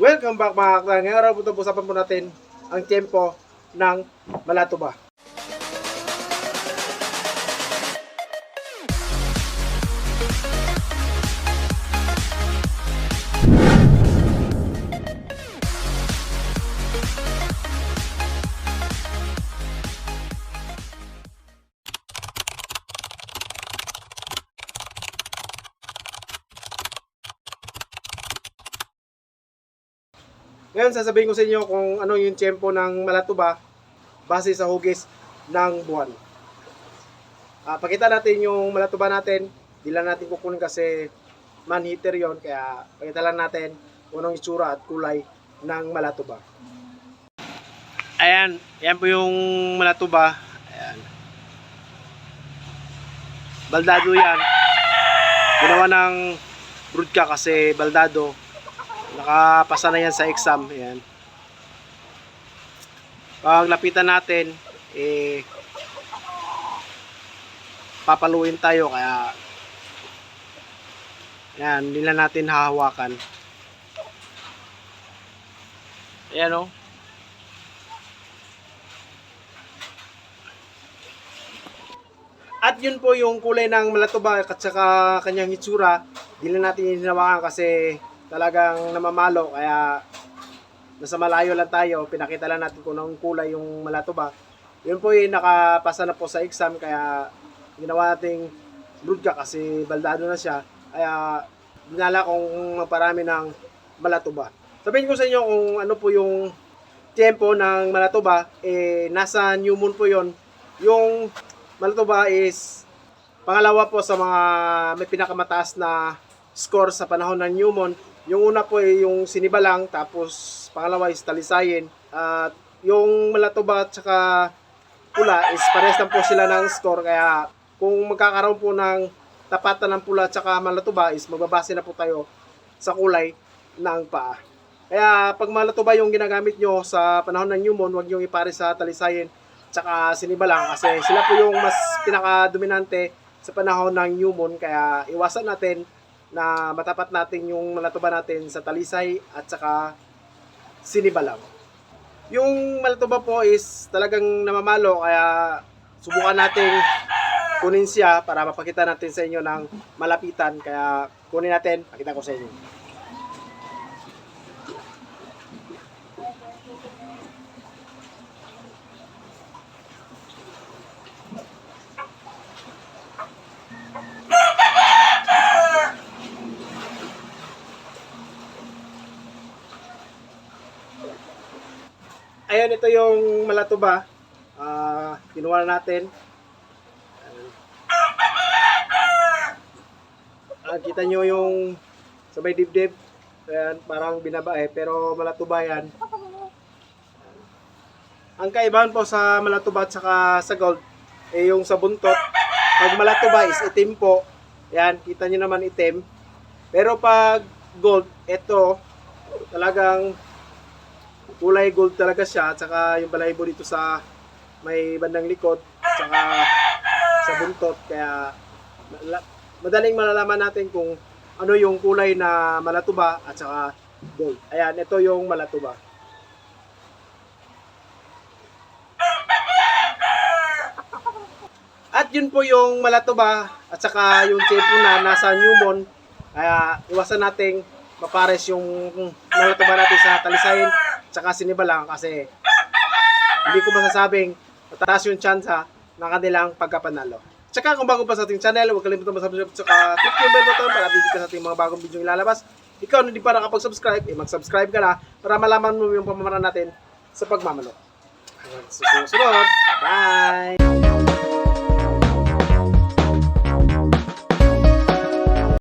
Welcome back mga kaklan. Ngayong araw po natin ang tempo ng Malatuba. Ngayon, sasabihin ko sa inyo kung ano yung tempo ng Malatuba base sa hugis ng buwan. Ah, pakita natin yung Malatuba natin. Di lang natin kukunin kasi man-heater yon Kaya pakita lang natin kung anong itsura at kulay ng Malatuba. Ayan, yan po yung Malatuba. Ayan. Baldado yan. Ginawa ng broodka kasi baldado nakapasa na yan sa exam ayan. Pag lapitan natin eh papaluin tayo kaya yan hindi na natin hahawakan. Ayan o At yun po yung kulay ng malatuba at saka kanyang hitsura. Di na natin hinawakan kasi talagang namamalo kaya nasa malayo lang tayo. Pinakita lang natin kung anong kulay yung malatuba. Yun po yung nakapasa na po sa exam kaya ginawa nating broodka kasi baldado na siya. Kaya dinala kong magparami ng malatuba. Sabihin ko sa inyo kung ano po yung tempo ng malatuba. Eh, nasa new moon po yon Yung Malatuba is pangalawa po sa mga may pinakamataas na score sa panahon ng Newmont. Yung una po ay yung Sinibalang, tapos pangalawa is Talisayin. At yung Malatuba at saka Pula is pares lang po sila ng score. Kaya kung magkakaroon po ng tapatan ng Pula at saka Malatuba is magbabase na po tayo sa kulay ng paa. Kaya pag Malatuba yung ginagamit nyo sa panahon ng Newmont, huwag nyo ipare sa Talisayin tsaka sinibalang kasi sila po yung mas pinaka-dominante sa panahon ng new moon kaya iwasan natin na matapat natin yung malatuba natin sa talisay at saka sinibalang. Yung malatuba po is talagang namamalo kaya subukan natin kunin siya para mapakita natin sa inyo ng malapitan kaya kunin natin, pakita ko sa inyo. Ayan, ito yung malatuba. Ah, kinuha na natin. Ah, kita nyo yung sabay dibdib. Ayan, parang binabae, pero malatuba yan. Ang kaibahan po sa malatuba at saka sa gold, eh yung sa buntot. Pag malatuba is itim po. Yan, kita nyo naman itim. Pero pag gold, ito, talagang kulay gold talaga siya at saka yung balahibo dito sa may bandang likod at saka sa buntot kaya madaling malalaman natin kung ano yung kulay na malatuba at saka gold. Ayan, ito yung malatuba. At yun po yung malatuba at saka yung tempo na nasa Newmon. Kaya iwasan nating mapares yung malatuba natin sa talisayin tsaka sinibalang kasi hindi ko masasabing mataas yung chance ha, ng kanilang pagkapanalo. Tsaka kung bago pa sa ating channel, huwag kalimutan mag-subscribe tsaka click yung bell button para update ka sa ating mga bagong video ilalabas. Ikaw na hindi pa nakapag-subscribe, eh mag-subscribe ka na para malaman mo yung pamamaraan natin sa pagmamalo. Hanggang susunod. Bye!